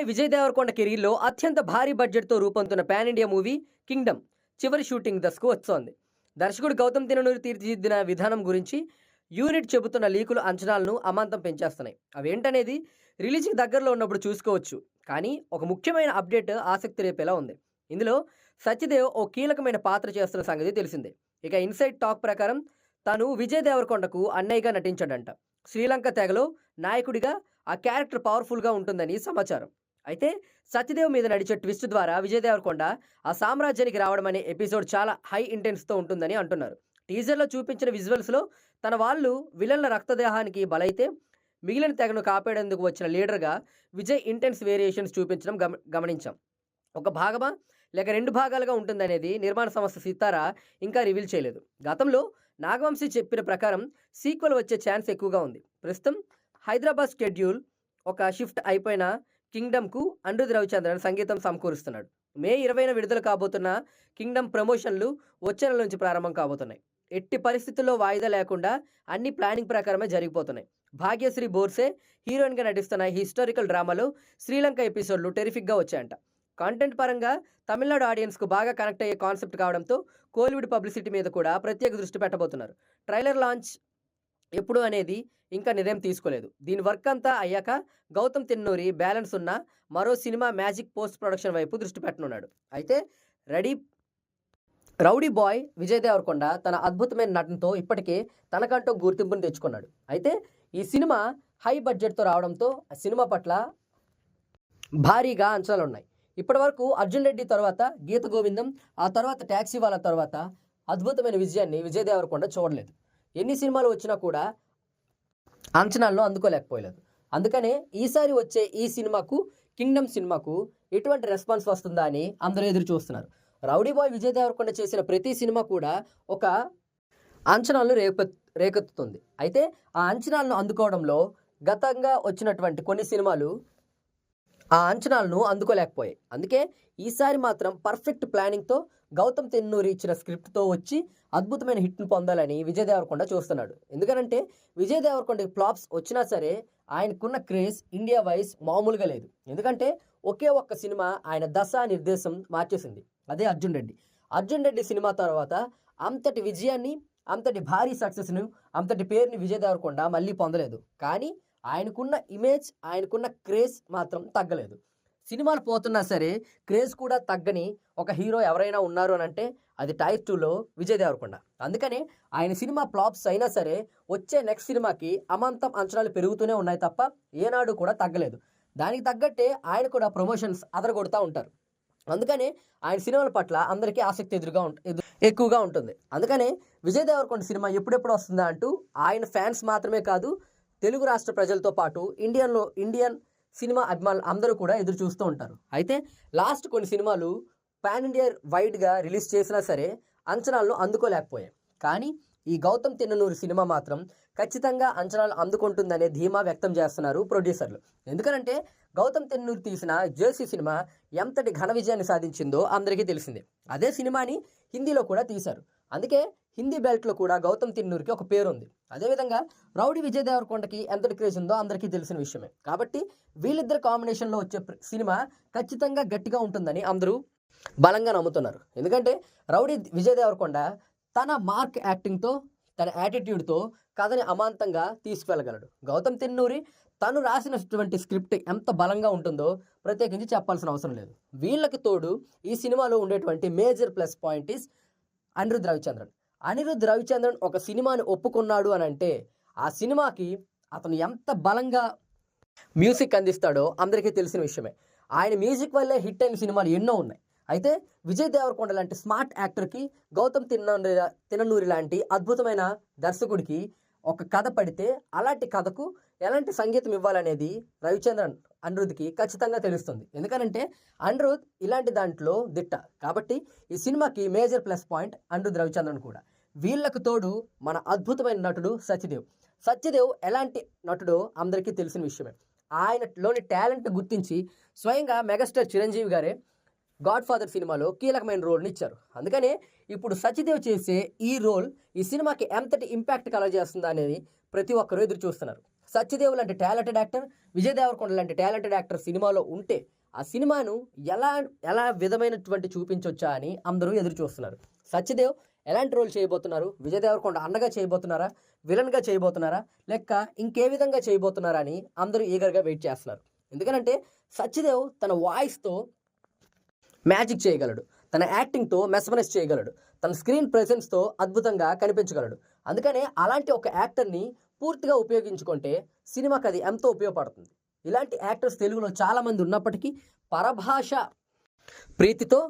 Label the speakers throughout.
Speaker 1: Bye Vijay Devarakonda కెరీర్లో అత్యంత భారీ బడ్జెట్తో రూపొందుతున్న పాన్ ఇండియా మూవీ కింగ్డమ్. చివరి షూటింగ్ దశకు వస్తోంది దర్శకుడు గౌతమ్ తిననూరి తీర్చిదిద్దిన విధానం గురించి యూనిట్ చెబుతున్న లీకులు అంచనాలను అమాంతం పెంచేస్తున్నాయి. అవేంటనేది రిలీజ్కి దగ్గరలో ఉన్నప్పుడు చూసుకోవచ్చు. కానీ ఒక ముఖ్యమైన అప్డేట్ ఆసక్తి రేపేలా ఉంది. ఇందులో సత్యదేవ్ ఓ కీలకమైన పాత్ర చేస్తున్న సంగతి తెలిసిందే. ఇక ఇన్సైడ్ టాక్ ప్రకారం తాను విజయ్ దేవరకొండకు అన్నయ్యగా నటించాడంట. శ్రీలంక తెగలో నాయకుడిగా ఆ క్యారెక్టర్ పవర్ఫుల్గా ఉంటుందని సమాచారం. అయితే సత్యదేవ్ మీద నడిచే ట్విస్ట్ ద్వారా విజయ్ దేవరకొండ ఆ సామ్రాజ్యానికి రావడం అనే ఎపిసోడ్ చాలా హై ఇంటెన్స్తో ఉంటుందని అంటున్నారు. టీజర్లో చూపించిన విజువల్స్లో తన వాళ్ళు విలన్ల రక్తదేహానికి బలైతే మిగిలిన తెగను కాపాడేందుకు వచ్చిన లీడర్గా విజయ్ ఇంటెన్స్ వేరియేషన్స్ చూపించడం గమ గమనించాం. ఒక భాగమా? లేక రెండు భాగాలుగా ఉంటుందనేది నిర్మాణ సంస్థ సితారా ఇంకా రివీల్ చేయలేదు. గతంలో నాగవంశీ చెప్పిన ప్రకారం సీక్వెల్ వచ్చే ఛాన్స్ ఎక్కువగా ఉంది. ప్రస్తుతం హైదరాబాద్ షెడ్యూల్ ఒక షిఫ్ట్ అయిపోయిన కింగ్డమ్కు అనిరుద్ రవిచంద్రన్ సంగీతం సమకూరుస్తున్నాడు. మే ఇరవైన విడుదల కాబోతున్న కింగ్డమ్ ప్రమోషన్లు వచ్చే నెల నుంచి ప్రారంభం కాబోతున్నాయి. ఎట్టి పరిస్థితుల్లో వాయిదా లేకుండా అన్ని ప్లానింగ్ ప్రకారమే జరిగిపోతున్నాయి. భాగ్యశ్రీ బోర్సే హీరోయిన్గా నటిస్తున్న ఈ హిస్టారికల్ డ్రామాలో శ్రీలంక ఎపిసోడ్లు టెరిఫిక్గా వచ్చాయంట. కాంటెంట్ పరంగా తమిళనాడు ఆడియన్స్కు బాగా కనెక్ట్ అయ్యే కాన్సెప్ట్ కావడంతో కోలివుడ్ పబ్లిసిటీ మీద కూడా ప్రత్యేక దృష్టి పెట్టబోతున్నారు. ట్రైలర్ లాంచ్ ఎప్పుడు అనేది ఇంకా నిర్ణయం తీసుకోలేదు. దీని వర్క్ అంతా అయ్యాక గౌతమ్ తిన్నూరి బ్యాలెన్స్ ఉన్న మరో సినిమా మ్యాజిక్ పోస్ట్ ప్రొడక్షన్ వైపు దృష్టి పెట్టనున్నాడు. అయితే ready rowdy boy Vijay Deverakonda తన అద్భుతమైన నటనతో ఇప్పటికే తనకంటూ గుర్తింపును తెచ్చుకున్నాడు. అయితే ఈ సినిమా హై బడ్జెట్తో రావడంతో ఆ సినిమా పట్ల భారీగా అంచనాలు ఉన్నాయి. ఇప్పటివరకు అర్జున్ రెడ్డి తర్వాత గీత గోవిందం ఆ తర్వాత ట్యాక్సీ వాళ్ళ తర్వాత అద్భుతమైన విజయాన్ని విజయ్ దేవరకొండ చూడలేదు. ఎన్ని సినిమాలు వచ్చినా కూడా అంచనాలను అందుకోలేకపోలేదు అందుకనే ఈసారి వచ్చే ఈ సినిమాకు కింగ్డమ్ సినిమాకు ఎటువంటి రెస్పాన్స్ వస్తుందా అని అందరూ ఎదురు చూస్తున్నారు. రౌడీ బాయ్ విజయ్ దేవరకొండ చేసిన ప్రతి సినిమా కూడా ఒక అంచనాలను రేప రేకెత్తుతుంది. అయితే ఆ అంచనాలను అందుకోవడంలో గతంగా వచ్చినటువంటి కొన్ని సినిమాలు ఆ అంచనాలను అందుకోలేకపోయాయి. అందుకే ఈసారి మాత్రం పర్ఫెక్ట్ ప్లానింగ్తో గౌతమ్ తెన్నూరి ఇచ్చిన స్క్రిప్ట్తో వచ్చి అద్భుతమైన హిట్ను పొందాలని విజయ్ దేవరకొండ చూస్తున్నాడు. ఎందుకంటే విజయ్ దేవరకొండకి ఫ్లాప్స్ వచ్చినా సరే ఆయనకున్న క్రేజ్ ఇండియా వైజ్ మామూలుగా లేదు. ఎందుకంటే ఒకే ఒక్క సినిమా ఆయన దశ నిర్దేశం మార్చేసింది. అదే అర్జున్ రెడ్డి. అర్జున్ రెడ్డి సినిమా తర్వాత అంతటి విజయాన్ని అంతటి భారీ సక్సెస్ను అంతటి పేరుని విజయ్ దేవరకొండ మళ్ళీ పొందలేదు. కానీ ఆయనకున్న ఇమేజ్ ఆయనకున్న క్రేజ్ మాత్రం తగ్గలేదు. సినిమాలు పోతున్నా సరే క్రేజ్ కూడా తగ్గని ఒక హీరో ఎవరైనా ఉన్నారు అని అంటే అది టైర్ టూలో విజయ్ దేవరకొండ. అందుకనే ఆయన సినిమా ఫ్లాప్స్ అయినా సరే వచ్చే నెక్స్ట్ సినిమాకి అమాంతం అంచనాలు పెరుగుతూనే ఉన్నాయి తప్ప ఏనాడు కూడా తగ్గలేదు. దానికి తగ్గట్టే ఆయన కూడా ప్రమోషన్స్ అదరగొడుతూ ఉంటారు. అందుకనే ఆయన సినిమాల పట్ల అందరికీ ఆసక్తి ఎదురుగా ఉంట ఎదు ఎక్కువగా ఉంటుంది. అందుకనే విజయ్ దేవరకొండ సినిమా ఎప్పుడెప్పుడు వస్తుందా అంటూ ఆయన ఫ్యాన్స్ మాత్రమే కాదు తెలుగు రాష్ట్ర ప్రజలతో పాటు ఇండియన్లో ఇండియన్ సినిమా అభిమానులు అందరూ కూడా ఎదురు చూస్తూ ఉంటారు. అయితే లాస్ట్ కొన్ని సినిమాలు పాన్ ఇండియా వైడ్గా రిలీజ్ చేసినా సరే అంచనాలను అందుకోలేకపోయాయి. కానీ ఈ గౌతమ్ తిన్ననూరు సినిమా మాత్రం ఖచ్చితంగా అంచనాలు అందుకుంటుందనే ధీమా వ్యక్తం చేస్తున్నారు ప్రొడ్యూసర్లు. ఎందుకనంటే గౌతమ్ తెన్నూరు తీసిన జేసీ సినిమా ఎంతటి ఘన విజయాన్ని సాధించిందో అందరికీ తెలిసిందే. అదే సినిమాని హిందీలో కూడా తీశారు. అందుకే హిందీ బెల్ట్లో కూడా గౌతమ్ తిన్నూరికి ఒక పేరు ఉంది అదేవిధంగా రౌడీ విజయ్ దేవరకొండకి ఎంతటి క్రేజ్ ఉందో అందరికీ తెలిసిన విషయమే. కాబట్టి వీళ్ళిద్దరు కాంబినేషన్లో వచ్చే సినిమా ఖచ్చితంగా గట్టిగా ఉంటుందని అందరూ బలంగా నమ్ముతున్నారు. ఎందుకంటే రౌడీ విజయ్ దేవరకొండ తన మార్క్ యాక్టింగ్తో తన యాటిట్యూడ్తో కథని అమాంతంగా తీసుకువెళ్ళగలడు గౌతమ్ తిన్నూరి తను రాసినటువంటి స్క్రిప్ట్ ఎంత బలంగా ఉంటుందో ప్రత్యేకించి చెప్పాల్సిన అవసరం లేదు. వీళ్ళకి తోడు ఈ సినిమాలో ఉండేటువంటి major plus point is Anirudh Ravichandran. Anirudh Ravichandran ఒక సినిమాని ఒప్పుకున్నాడు అని అంటే ఆ సినిమాకి అతను ఎంత బలంగా మ్యూజిక్ అందిస్తాడో అందరికీ తెలిసిన విషయమే. ఆయన మ్యూజిక్ వల్లే హిట్ అయిన సినిమాలు ఎన్నో ఉన్నాయి. అయితే విజయ్ దేవరకొండ లాంటి స్మార్ట్ యాక్టర్కి గౌతమ్ తిన్నూరి తిననూరి లాంటి అద్భుతమైన దర్శకుడికి ఒక కథ పడితే అలాంటి కథకు ఎలాంటి సంగీతం ఇవ్వాలనేది రవిచంద్రన్ అనిరుద్కి ఖచ్చితంగా తెలుస్తుంది. ఎందుకనంటే అనిరుద్ ఇలాంటి దాంట్లో దిట్ట. కాబట్టి ఈ సినిమాకి major plus point Anirudh Ravichandran కూడా. వీళ్ళకు తోడు మన అద్భుతమైన నటుడు సత్యదేవ్. సత్యదేవ్ ఎలాంటి నటుడో అందరికీ తెలిసిన విషయమే. ఆయనలోని టాలెంట్ గుర్తించి స్వయంగా మెగాస్టార్ చిరంజీవి గారే గాడ్ ఫాదర్ సినిమాలో కీలకమైన రోల్ని ఇచ్చారు. అందుకనే ఇప్పుడు సత్యదేవ్ చేసే ఈ రోల్ ఈ సినిమాకి ఎంతటి ఇంపాక్ట్ కలగజేస్తుందా అనేది ప్రతి ఒక్కరూ ఎదురు చూస్తున్నారు. సత్యదేవ్ లాంటి టాలెంటెడ్ యాక్టర్ విజయ్ దేవరకొండ లాంటి టాలెంటెడ్ యాక్టర్ సినిమాలో ఉంటే ఆ సినిమాను ఎలా ఎలా విధమైనటువంటి చూపించొచ్చా అని అందరూ ఎదురు చూస్తున్నారు. సత్యదేవ్ ఎలాంటి రోల్ చేయబోతున్నారు? విజయ్ దేవరకొండ అన్నగా చేయబోతున్నారా? విలన్గా చేయబోతున్నారా? లెక్క ఇంకే విధంగా చేయబోతున్నారా అని అందరూ ఈగర్గా వెయిట్ చేస్తున్నారు. ఎందుకంటే సత్యదేవ్ తన వాయిస్తో మ్యాజిక్ చేయగలడు. తన యాక్టింగ్తో మెస్మరైజ్ చేయగలడు. తన స్క్రీన్ ప్రెసెన్స్తో అద్భుతంగా కనిపించగలడు. అందుకనే అలాంటి ఒక యాక్టర్ని పూర్తిగా ఉపయోగించుకుంటే సినిమాకి అది ఎంతో ఉపయోగపడుతుంది. ఇలాంటి యాక్టర్స్ తెలుగులో చాలామంది ఉన్నప్పటికీ పరభాష ప్రీతితో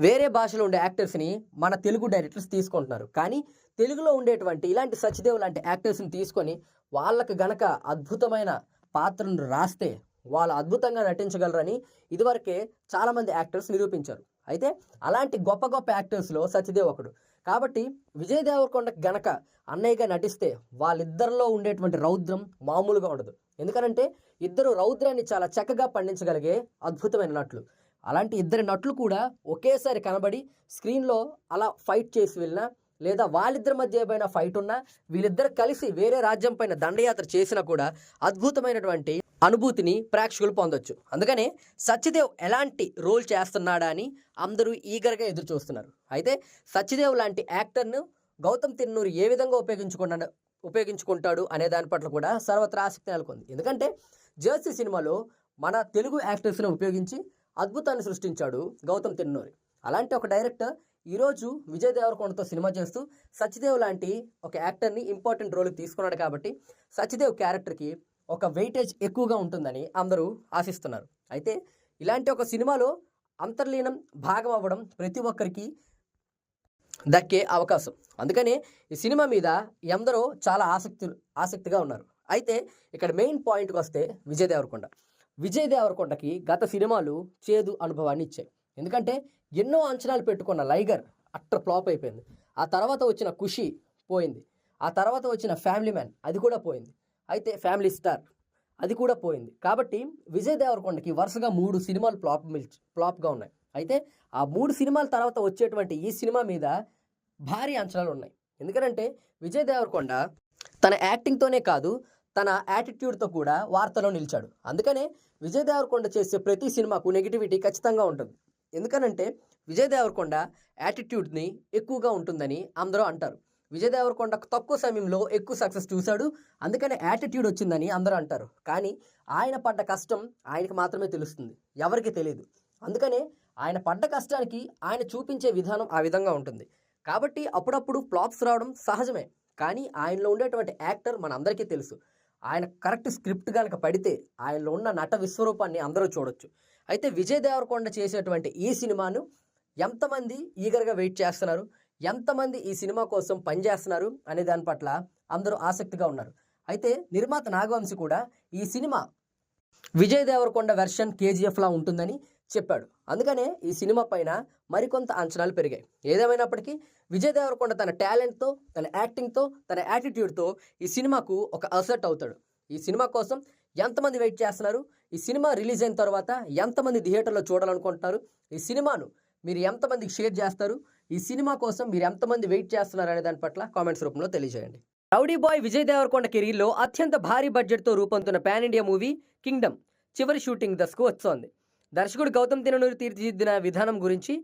Speaker 1: వేరే భాషలో ఉండే యాక్టర్స్ని మన తెలుగు డైరెక్టర్స్ తీసుకుంటున్నారు. కానీ తెలుగులో ఉండేటువంటి ఇలాంటి సచిదేవ్ లాంటి యాక్టర్స్ని తీసుకొని వాళ్ళకు గనక అద్భుతమైన పాత్రను రాస్తే వాళ్ళు అద్భుతంగా నటించగలరని ఇదివరకే చాలామంది యాక్టర్స్ నిరూపించారు. అయితే అలాంటి గొప్ప గొప్ప యాక్టర్స్లో సత్యదేవ్ ఒకడు కాబట్టి విజయ్ దేవరకొండ గనక అన్నయ్యగా నటిస్తే వాళ్ళిద్దరిలో ఉండేటువంటి రౌద్రం మామూలుగా ఉండదు. ఎందుకనంటే ఇద్దరు రౌద్రాన్ని చాలా చక్కగా పండించగలిగే అద్భుతమైన నటులు. అలాంటి ఇద్దరి నటులు కూడా ఒకేసారి కనబడి స్క్రీన్లో అలా ఫైట్ చేసి వెళ్ళినా లేదా వాళ్ళిద్దరి మధ్య ఏమైనా ఫైట్ ఉన్నా వీళ్ళిద్దరు కలిసి వేరే రాజ్యం పైన దండయాత్ర చేసినా కూడా అద్భుతమైనటువంటి అనుభూతిని ప్రేక్షకులు పొందొచ్చు. అందుకనే సత్యదేవ్ ఎలాంటి రోల్ చేస్తున్నాడా అని అందరూ ఈగర్గా ఎదురు చూస్తున్నారు అయితే సత్యదేవ్ లాంటి యాక్టర్ను గౌతమ్ తిన్నూరు ఏ విధంగా ఉపయోగించుకున్నాడు ఉపయోగించుకుంటాడు అనే దాని పట్ల కూడా సర్వత్రా ఆసక్తి నెలకొంది. ఎందుకంటే జర్సీ సినిమాలో మన తెలుగు యాక్టర్స్ని ఉపయోగించి అద్భుతాన్ని సృష్టించాడు గౌతమ్ తిన్నూరి. అలాంటి ఒక డైరెక్టర్ ఈరోజు విజయ్ దేవరకొండతో సినిమా చేస్తూ సత్యదేవ్ లాంటి ఒక యాక్టర్ని ఇంపార్టెంట్ రోల్కి తీసుకున్నాడు కాబట్టి సత్యదేవ్ క్యారెక్టర్కి ఒక వెయిటేజ్ ఎక్కువగా ఉంటుందని అందరూ ఆశిస్తున్నారు. అయితే ఇలాంటి ఒక సినిమాలో అంతర్లీనం భాగం అవ్వడం ప్రతి ఒక్కరికి దక్కే అవకాశం. అందుకనే ఈ సినిమా మీద ఎందరో చాలా ఆసక్తి ఆసక్తిగా ఉన్నారు. అయితే ఇక్కడ మెయిన్ పాయింట్కి వస్తే విజయ్ దేవరకొండ. విజయ్ దేవరకొండకి గత సినిమాలు చేదు అనుభవాన్ని ఇచ్చాయి. ఎందుకంటే ఎన్నో అంచనాలు పెట్టుకున్న లైగర్ అట్ర ఫ్లాప్ అయిపోయింది. ఆ తర్వాత వచ్చిన ఖుషి పోయింది. ఆ తర్వాత వచ్చిన ఫ్యామిలీ మ్యాన్ అది కూడా పోయింది. అయితే ఫ్యామిలీ స్టార్. అది కూడా పోయింది. కాబట్టి విజయ్ దేవరకొండకి వరుసగా మూడు సినిమాలు ఫ్లాప్ మిల్చి ఫ్లాప్గా ఉన్నాయి. అయితే ఆ మూడు సినిమాల తర్వాత వచ్చేటువంటి ఈ సినిమా మీద భారీ అంచనాలు ఉన్నాయి. ఎందుకంటే విజయ్ దేవరకొండ తన యాక్టింగ్తోనే కాదు తన యాటిట్యూడ్తో కూడా వార్తలో నిలిచాడు. అందుకనే విజయ్ దేవరకొండ చేసే ప్రతి సినిమాకు నెగిటివిటీ ఖచ్చితంగా ఉంటుంది. ఎందుకనంటే విజయ్ దేవరకొండ యాటిట్యూడ్ని ఎక్కువగా ఉంటుందని అందరూ అంటారు. విజయ్ దేవరకొండ తక్కువ సమయంలో ఎక్కువ సక్సెస్ చూశాడు. అందుకనే యాటిట్యూడ్ వచ్చిందని అందరూ అంటారు. కానీ ఆయన పడ్డ కష్టం ఆయనకి మాత్రమే తెలుస్తుంది. ఎవరికి తెలియదు అందుకనే ఆయన పడ్డ కష్టానికి ఆయన చూపించే విధానం ఆ విధంగా ఉంటుంది. కాబట్టి అప్పుడప్పుడు ఫ్లాప్స్ రావడం సహజమే. కానీ ఆయనలో ఉండేటువంటి యాక్టర్ మనందరికీ తెలుసు. ఆయన కరెక్ట్ స్క్రిప్ట్ కనుక పడితే ఆయనలో ఉన్న నట విశ్వరూపాన్ని అందరూ చూడొచ్చు. అయితే విజయ్ దేవరకొండ చేసేటువంటి ఈ సినిమాను ఎంతమంది ఈగర్గా వెయిట్ చేస్తున్నారు? ఎంతమంది ఈ సినిమా కోసం పనిచేస్తున్నారు అనే దాని పట్ల అందరూ ఆసక్తిగా ఉన్నారు. అయితే నిర్మాత నాగవంశి కూడా ఈ సినిమా విజయ్ దేవరకొండ వెర్షన్ కేజీఎఫ్లా ఉంటుందని చెప్పాడు. అందుకనే ఈ సినిమా పైన మరికొంత అంచనాలు పెరిగాయి. ఏదేమైనప్పటికీ విజయ్ దేవరకొండ తన టాలెంట్తో తన యాక్టింగ్తో తన యాటిట్యూడ్తో ఈ సినిమాకు ఒక అసెట్ అవుతాడు. ఈ సినిమా కోసం ఎంతమంది వెయిట్ చేస్తున్నారు? ఈ సినిమా రిలీజ్ అయిన తర్వాత ఎంతమంది థియేటర్లో చూడాలనుకుంటున్నారు? ఈ సినిమాను మీరు ఎంతమందికి షేర్ చేస్తారు? ఈ సినిమా కోసం మీరు ఎంతమంది వెయిట్ చేస్తున్నారు అనే దాని పట్ల కామెంట్స్ రూపంలో తెలియజేయండి. రౌడీ బాయ్ విజయ్ దేవరకొండ కెరీర్లో అత్యంత భారీ బడ్జెట్తో రూపొందుతున్న పాన్ ఇండియా మూవీ కింగ్డమ్ చివరి షూటింగ్ దశకు వస్తోంది. దర్శకుడు గౌతమ్ తిననూరి తీర్చిదిద్దిన విధానం గురించి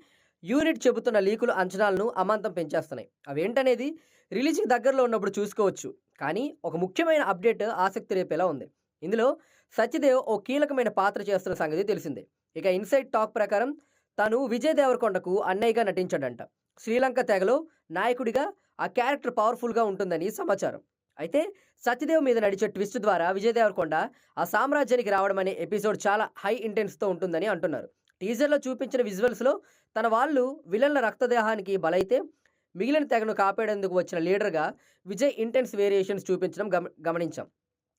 Speaker 1: యూనిట్ చెబుతున్న లీకులు అంచనాలను అమాంతం పెంచేస్తున్నాయి. అవేంటనేది రిలీజ్కి దగ్గరలో ఉన్నప్పుడు చూసుకోవచ్చు. కానీ ఒక ముఖ్యమైన అప్డేట్ ఆసక్తి రేపేలా ఉంది. ఇందులో సత్యదేవ్ ఓ కీలకమైన పాత్ర చేస్తున్న సంగతి తెలిసిందే. ఇక ఇన్సైడ్ టాక్ ప్రకారం తాను విజయ్ దేవరకొండకు అన్నయ్యగా నటించాడంట. శ్రీలంక తెగలో నాయకుడిగా ఆ క్యారెక్టర్ పవర్ఫుల్గా ఉంటుందని సమాచారం. అయితే సత్యదేవ్ మీద నడిచే ట్విస్ట్ ద్వారా విజయ్ దేవరకొండ ఆ సామ్రాజ్యానికి రావడం అనే ఎపిసోడ్ చాలా హై ఇంటెన్స్తో ఉంటుందని అంటున్నారు. టీజర్లో చూపించిన విజువల్స్లో తన వాళ్ళు విలన్ల రక్తదేహానికి బలైతే మిగిలిన తెగను కాపాడేందుకు వచ్చిన లీడర్గా విజయ్ ఇంటెన్స్ వేరియేషన్స్ చూపించడం గమ గమనించాం.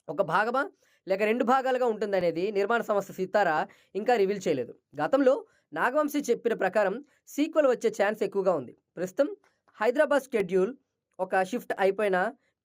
Speaker 1: ఒక భాగమా? లేక రెండు భాగాలుగా ఉంటుందనేది నిర్మాణ సంస్థ సితారా ఇంకా రివీల్ చేయలేదు. గతంలో నాగవంశీ చెప్పిన ప్రకారం సీక్వెల్ వచ్చే ఛాన్స్ ఎక్కువగా ఉంది. ప్రస్తుతం హైదరాబాద్ షెడ్యూల్ ఒక షిఫ్ట్ అయిపోయిన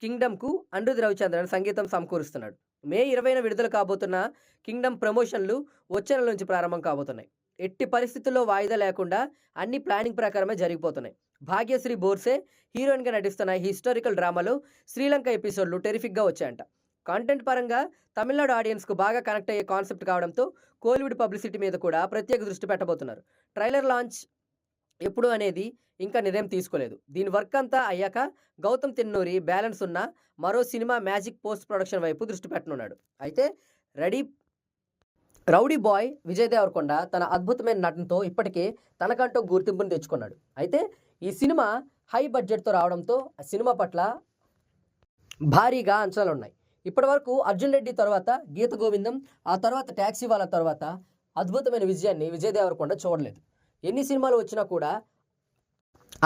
Speaker 1: కింగ్డమ్కు అనిరుద్ రవిచంద్రన్ సంగీతం సమకూరుస్తున్నాడు. మే ఇరవైన విడుదల కాబోతున్న కింగ్డమ్ ప్రమోషన్లు వచ్చే నెల నుంచి ప్రారంభం కాబోతున్నాయి. ఎట్టి పరిస్థితుల్లో వాయిదా లేకుండా అన్ని ప్లానింగ్ ప్రకారమే జరిగిపోతున్నాయి. భాగ్యశ్రీ బోర్సే హీరోయిన్గా నటిస్తున్న హిస్టారికల్ డ్రామాలో శ్రీలంక ఎపిసోడ్లు టెరిఫిక్గా వచ్చాయంట. కాంటెంట్ పరంగా తమిళనాడు ఆడియన్స్కు బాగా కనెక్ట్ అయ్యే కాన్సెప్ట్ కావడంతో కోలీవుడ్ పబ్లిసిటీ మీద కూడా ప్రత్యేక దృష్టి పెట్టబోతున్నారు. ట్రైలర్ లాంచ్ ఎప్పుడు అనేది ఇంకా నిర్ణయం తీసుకోలేదు. దీని వర్క్ అంతా అయ్యాక గౌతమ్ తిన్నూరి బ్యాలెన్స్ ఉన్న మరో సినిమా మ్యాజిక్ పోస్ట్ ప్రొడక్షన్ వైపు దృష్టి పెట్టనున్నాడు. అయితే ready rowdy boy Vijay Deverakonda తన అద్భుతమైన నటనతో ఇప్పటికే తనకంటూ గుర్తింపును తెచ్చుకున్నాడు. అయితే ఈ సినిమా హై బడ్జెట్తో రావడంతో ఆ సినిమా పట్ల భారీగా అంచనాలు ఉన్నాయి ఇప్పటివరకు అర్జున్ రెడ్డి తర్వాత గీత గోవిందం ఆ తర్వాత ట్యాక్సీ వాళ్ళ తర్వాత అద్భుతమైన విజయాన్ని విజయ్ దేవరకొండ చూడలేదు. ఎన్ని సినిమాలు వచ్చినా కూడా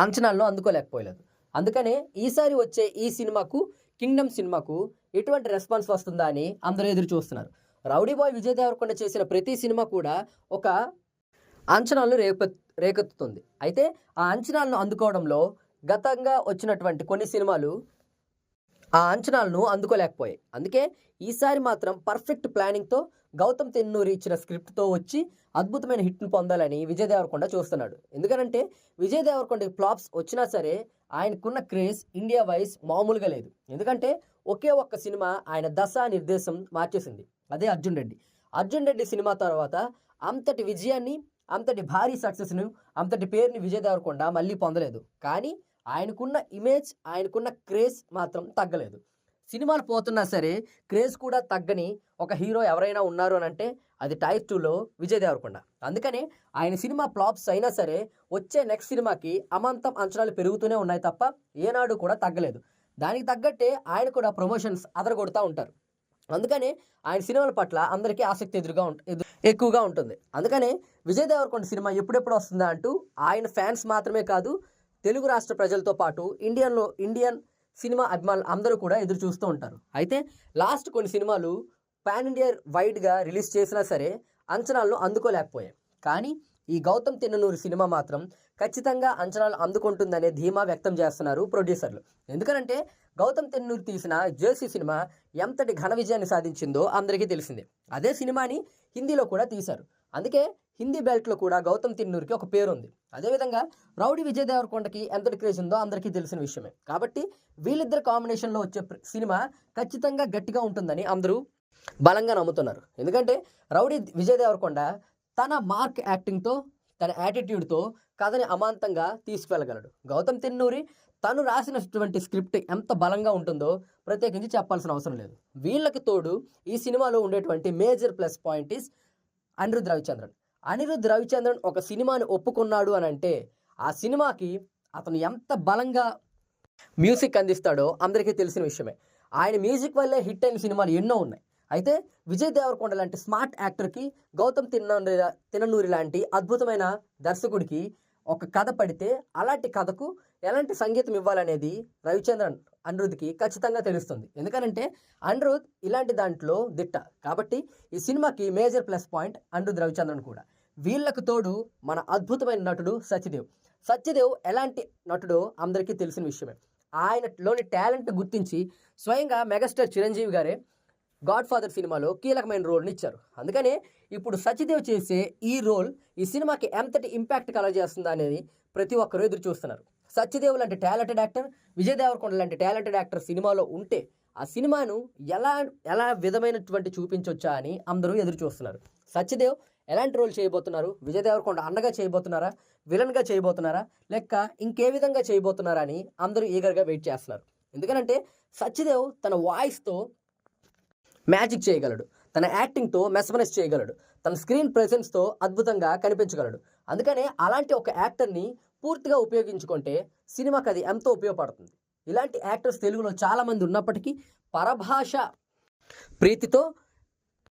Speaker 1: అంచనాలను అందుకోలేకపోలేదు. అందుకనే ఈసారి వచ్చే ఈ సినిమాకు కింగ్డమ్ సినిమాకు ఎటువంటి రెస్పాన్స్ వస్తుందా అని అందరూ ఎదురు చూస్తున్నారు. రౌడీ బాయ్ విజయ్ దేవరకొండ చేసిన ప్రతి సినిమా కూడా ఒక అంచనాలను రేపె రేకెత్తుతుంది. అయితే ఆ అంచనాలను అందుకోవడంలో గతంగా వచ్చినటువంటి కొన్ని సినిమాలు ఆ అంచనాలను అందుకోలేకపోయాయి. అందుకే ఈసారి మాత్రం పర్ఫెక్ట్ ప్లానింగ్తో గౌతమ్ తెన్నూరి ఇచ్చిన స్క్రిప్ట్తో వచ్చి అద్భుతమైన హిట్ను పొందాలని విజయ్ దేవరకొండ చూస్తున్నాడు. ఎందుకనంటే విజయ్ దేవరకొండ ఫ్లాప్స్ వచ్చినా సరే ఆయనకున్న క్రేజ్ ఇండియా వైజ్ మామూలుగా లేదు. ఎందుకంటే ఒకే ఒక్క సినిమా ఆయన దశ నిర్దేశం మార్చేసింది. అదే అర్జున్ రెడ్డి. అర్జున్ రెడ్డి సినిమా తర్వాత అంతటి విజయాన్ని అంతటి భారీ సక్సెస్ను అంతటి పేరుని విజయ్ దేవరకొండ మళ్ళీ పొందలేదు. కానీ ఆయనకున్న ఇమేజ్ ఆయనకున్న క్రేజ్ మాత్రం తగ్గలేదు. సినిమాలు పోతున్నా సరే క్రేజ్ కూడా తగ్గని ఒక హీరో ఎవరైనా ఉన్నారు అని అంటే అది టైర్ టూలో విజయ్ దేవరకొండ. అందుకనే ఆయన సినిమా ఫ్లాప్స్ అయినా సరే వచ్చే నెక్స్ట్ సినిమాకి అమాంతం అంచనాలు పెరుగుతూనే ఉన్నాయి తప్ప ఏనాడు కూడా తగ్గలేదు. దానికి తగ్గట్టే ఆయన కూడా ప్రమోషన్స్ అదరగొడుతూ ఉంటారు. అందుకనే ఆయన సినిమాల పట్ల అందరికీ ఆసక్తి ఎదురుగా ఉంట ఎక్కువగా ఉంటుంది. అందుకనే విజయ్ దేవరకొండ సినిమా ఎప్పుడెప్పుడు వస్తుందా అంటూ ఆయన ఫ్యాన్స్ మాత్రమే కాదు తెలుగు రాష్ట్ర ప్రజలతో పాటు ఇండియన్లో ఇండియన్ సినిమా అభిమానులు అందరూ కూడా ఎదురు చూస్తూ ఉంటారు. అయితే లాస్ట్ కొన్ని సినిమాలు పాన్ ఇండియా వైడ్గా రిలీజ్ చేసినా సరే అంచనాలను అందుకోలేకపోయాయి. కానీ ఈ గౌతమ్ తిన్ననూరు సినిమా మాత్రం ఖచ్చితంగా అంచనాలు అందుకుంటుందనే ధీమా వ్యక్తం చేస్తున్నారు ప్రొడ్యూసర్లు. ఎందుకనంటే గౌతమ్ తెన్నూరు తీసిన జేసీ సినిమా ఎంతటి ఘన విజయాన్ని సాధించిందో అందరికీ తెలిసిందే. అదే సినిమాని హిందీలో కూడా తీశారు. అందుకే హిందీ బెల్ట్లో కూడా గౌతమ్ తిన్నూరికి ఒక పేరు ఉంది అదేవిధంగా రౌడీ విజయ్ దేవరకొండకి ఎంతటి క్రేజ్ ఉందో అందరికీ తెలిసిన విషయమే. కాబట్టి వీళ్ళిద్దరు కాంబినేషన్లో వచ్చే సినిమా ఖచ్చితంగా గట్టిగా ఉంటుందని అందరూ బలంగా నమ్ముతున్నారు. ఎందుకంటే రౌడీ విజయ్ దేవరకొండ తన మార్క్ యాక్టింగ్తో తన యాటిట్యూడ్తో కథని అమాంతంగా తీసుకువెళ్ళగలడు గౌతమ్ తిన్నూరి తను రాసినటువంటి స్క్రిప్ట్ ఎంత బలంగా ఉంటుందో ప్రత్యేకించి చెప్పాల్సిన అవసరం లేదు. వీళ్ళకి తోడు ఈ సినిమాలో ఉండేటువంటి major plus point is Anirudh Ravichandran. Anirudh Ravichandran ఒక సినిమాని ఒప్పుకున్నాడు అని అంటే ఆ సినిమాకి అతను ఎంత బలంగా మ్యూజిక్ అందిస్తాడో అందరికీ తెలిసిన విషయమే. ఆయన మ్యూజిక్ వల్లే హిట్ అయిన సినిమాలు ఎన్నో ఉన్నాయి. అయితే విజయ్ దేవరకొండ లాంటి స్మార్ట్ యాక్టర్కి గౌతమ్ తిన్నూరి తిననూరి లాంటి అద్భుతమైన దర్శకుడికి ఒక కథ పడితే అలాంటి కథకు ఎలాంటి సంగీతం ఇవ్వాలనేది రవిచంద్రన్ అనిరుద్కి ఖచ్చితంగా తెలుస్తుంది. ఎందుకనంటే అనిరుద్ ఇలాంటి దాంట్లో దిట్ట. కాబట్టి ఈ సినిమాకి major plus point Anirudh Ravichandran కూడా. వీళ్ళకు తోడు మన అద్భుతమైన నటుడు సత్యదేవ్. సత్యదేవ్ ఎలాంటి నటుడో అందరికీ తెలిసిన విషయమే. ఆయనలోని టాలెంట్ గుర్తించి స్వయంగా మెగాస్టార్ చిరంజీవి గారే గాడ్ ఫాదర్ సినిమాలో కీలకమైన రోల్ని ఇచ్చారు. అందుకనే ఇప్పుడు సత్యదేవ్ చేసే ఈ రోల్ ఈ సినిమాకి ఎంతటి ఇంపాక్ట్ కలగజేస్తుందా అనేది ప్రతి ఒక్కరూ ఎదురు చూస్తున్నారు. సత్యదేవ్ లాంటి టాలెంటెడ్ యాక్టర్ విజయ్ దేవరకొండ లాంటి టాలెంటెడ్ యాక్టర్ సినిమాలో ఉంటే ఆ సినిమాను ఎలా ఎలా విధమైనటువంటి చూపించవచ్చా అని అందరూ ఎదురు చూస్తున్నారు. సత్యదేవ్ ఎలాంటి రోల్ చేయబోతున్నారు? విజయ్ దేవరకొండ అన్నగా చేయబోతున్నారా? విలన్గా చేయబోతున్నారా? లెక్క ఇంకే విధంగా చేయబోతున్నారా అని అందరూ ఈగర్గా వెయిట్ చేస్తున్నారు. ఎందుకంటే సత్యదేవ్ తన వాయిస్తో మ్యాజిక్ చేయగలడు. తన యాక్టింగ్తో మెస్మరైజ్ చేయగలడు. తన స్క్రీన్ ప్రెసెన్స్తో అద్భుతంగా కనిపించగలడు. అందుకనే అలాంటి ఒక యాక్టర్ని పూర్తిగా ఉపయోగించుకుంటే సినిమాకి అది ఎంతో ఉపయోగపడుతుంది. ఇలాంటి యాక్టర్స్ తెలుగులో చాలామంది ఉన్నప్పటికీ పరభాష ప్రీతితో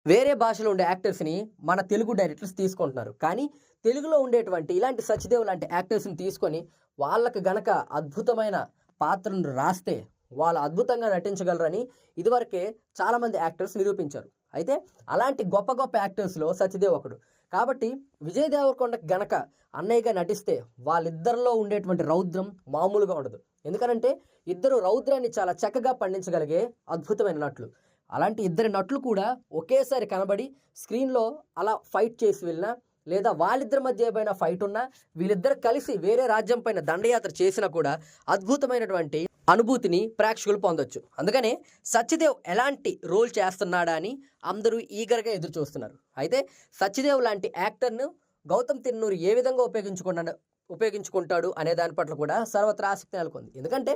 Speaker 1: వేరే భాషలో ఉండే యాక్టర్స్ని మన తెలుగు డైరెక్టర్స్ తీసుకుంటున్నారు. కానీ తెలుగులో ఉండేటువంటి ఇలాంటి సత్యదేవ్ లాంటి యాక్టర్స్ని తీసుకొని వాళ్ళకి గనక అద్భుతమైన పాత్రను రాస్తే వాళ్ళు అద్భుతంగా నటించగలరని ఇదివరకే చాలామంది యాక్టర్స్ నిరూపించారు. అయితే అలాంటి గొప్ప గొప్ప యాక్టర్స్లో సత్యదేవ్ ఒకడు. కాబట్టి విజయ్ దేవరకొండ గనక అన్నయ్యగా నటిస్తే వాళ్ళిద్దరిలో ఉండేటువంటి రౌద్రం మామూలుగా ఉండదు. ఎందుకనంటే ఇద్దరు రౌద్రాన్ని చాలా చక్కగా పండించగలిగే అద్భుతమైన నటులు. అలాంటి ఇద్దరి నటులు కూడా ఒకేసారి కనబడి స్క్రీన్లో అలా ఫైట్ చేసి వెళ్ళినా లేదా వాళ్ళిద్దరి మధ్య ఏమైనా ఫైట్ ఉన్నా వీళ్ళిద్దరు కలిసి వేరే రాజ్యం పైన దండయాత్ర చేసినా కూడా అద్భుతమైనటువంటి అనుభూతిని ప్రేక్షకులు పొందొచ్చు. అందుకనే సత్యదేవ్ ఎలాంటి రోల్ చేస్తున్నాడా అని అందరూ ఈగర్గా ఎదురు చూస్తున్నారు అయితే సత్యదేవ్ లాంటి యాక్టర్ను గౌతమ్ తిన్నూరు ఏ విధంగా ఉపయోగించుకున్నాడు ఉపయోగించుకుంటాడు అనే దాని పట్ల కూడా సర్వత్రా ఆసక్తి నెలకొంది. ఎందుకంటే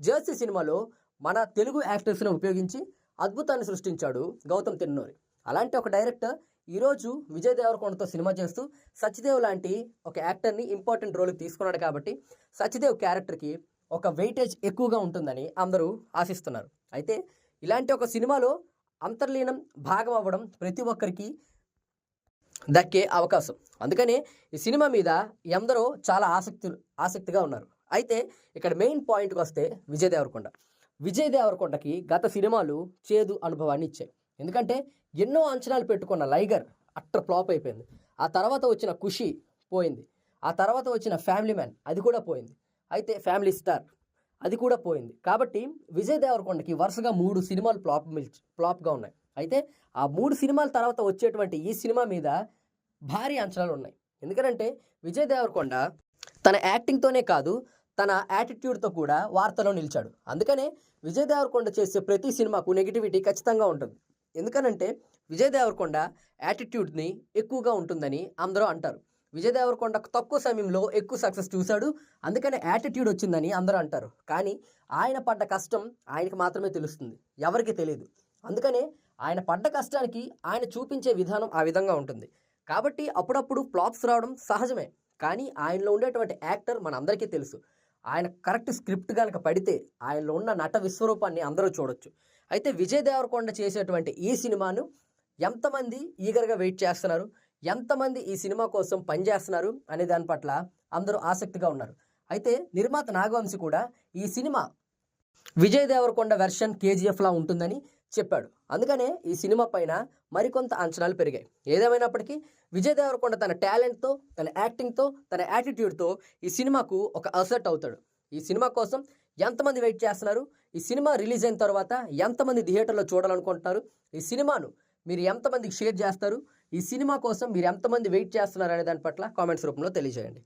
Speaker 1: జర్సీ సినిమాలో మన తెలుగు యాక్టర్స్ని ఉపయోగించి అద్భుతాన్ని సృష్టించాడు గౌతమ్ తిన్నూరి. అలాంటి ఒక డైరెక్టర్ ఈరోజు విజయ్ దేవరకొండతో సినిమా చేస్తూ సత్యదేవ్ లాంటి ఒక యాక్టర్ని ఇంపార్టెంట్ రోల్కి తీసుకున్నాడు కాబట్టి సత్యదేవ్ క్యారెక్టర్కి ఒక వెయిటేజ్ ఎక్కువగా ఉంటుందని అందరూ ఆశిస్తున్నారు. అయితే ఇలాంటి ఒక సినిమాలో అంతర్లీనం భాగం అవ్వడం ప్రతి ఒక్కరికి దక్కే అవకాశం. అందుకనే ఈ సినిమా మీద ఎందరో చాలా ఆసక్తి ఆసక్తిగా ఉన్నారు. అయితే ఇక్కడ మెయిన్ పాయింట్కి వస్తే విజయ్ దేవరకొండ. విజయ్ దేవరకొండకి గత సినిమాలు చేదు అనుభవాన్ని ఇచ్చాయి. ఎందుకంటే ఎన్నో అంచనాలు పెట్టుకున్న లైగర్ అట్టర్ ఫ్లాప్ అయిపోయింది. ఆ తర్వాత వచ్చిన ఖుషి పోయింది. ఆ తర్వాత వచ్చిన ఫ్యామిలీ మ్యాన్ అది కూడా పోయింది. అయితే ఫ్యామిలీ స్టార్ అది కూడా పోయింది. కాబట్టి విజయ్ దేవరకొండకి వరుసగా మూడు సినిమాలు ఫ్లాప్ మిల్చి ఫ్లాప్గా ఉన్నాయి. అయితే ఆ మూడు సినిమాల తర్వాత వచ్చేటువంటి ఈ సినిమా మీద భారీ అంచనాలు ఉన్నాయి. ఎందుకంటే విజయ్ దేవరకొండ తన యాక్టింగ్తోనే కాదు తన యాటిట్యూడ్తో కూడా వార్తలో నిలిచాడు. అందుకనే విజయ్ దేవరకొండ చేసే ప్రతి సినిమాకు నెగిటివిటీ ఖచ్చితంగా ఉంటుంది. ఎందుకనంటే విజయ్ దేవరకొండ యాటిట్యూడ్ని ఎక్కువగా ఉంటుందని అందరూ అంటారు. విజయ్ దేవరకొండ తక్కువ సమయంలో ఎక్కువ సక్సెస్ చూశాడు. అందుకనే యాటిట్యూడ్ వచ్చిందని అందరూ అంటారు. కానీ ఆయన పడ్డ కష్టం ఆయనకి మాత్రమే తెలుస్తుంది. ఎవరికి తెలియదు. అందుకనే ఆయన పడ్డ కష్టానికి ఆయన చూపించే విధానం ఆ విధంగా ఉంటుంది. కాబట్టి అప్పుడప్పుడు ఫ్లాప్స్ రావడం సహజమే. కానీ ఆయనలో ఉండేటువంటి యాక్టర్ మనందరికీ తెలుసు. ఆయన కరెక్ట్ స్క్రిప్ట్ కనుక పడితే ఆయనలో ఉన్న నట విశ్వరూపాన్ని అందరూ చూడొచ్చు. అయితే విజయ్ దేవరకొండ చేసేటువంటి ఈ సినిమాను ఎంతమంది ఈగర్గా వెయిట్ చేస్తున్నారు? ఎంతమంది ఈ సినిమా కోసం పనిచేస్తున్నారు అనే దాని పట్ల అందరూ ఆసక్తిగా ఉన్నారు. అయితే నిర్మాత నాగవంశి కూడా ఈ సినిమా విజయ్ దేవరకొండ వెర్షన్ కేజీఎఫ్లా ఉంటుందని చెప్పాడు. అందుకనే ఈ సినిమా పైన మరికొంత అంచనాలు పెరిగాయి. ఏదేమైనప్పటికీ విజయ్ దేవరకొండ తన టాలెంట్తో తన యాక్టింగ్తో తన యాటిట్యూడ్తో ఈ సినిమాకు ఒక అసెట్ అవుతాడు. ఈ సినిమా కోసం ఎంతమంది వెయిట్ చేస్తున్నారు? ఈ సినిమా రిలీజ్ అయిన తర్వాత ఎంతమంది థియేటర్లో చూడాలనుకుంటున్నారు? ఈ సినిమాను మీరు ఎంతమందికి షేర్ చేస్తారు? ఈ సినిమా కోసం మీరు ఎంతమంది వెయిట్ చేస్తున్నారు అనే దాని పట్ల కామెంట్స్ రూపంలో తెలియజేయండి.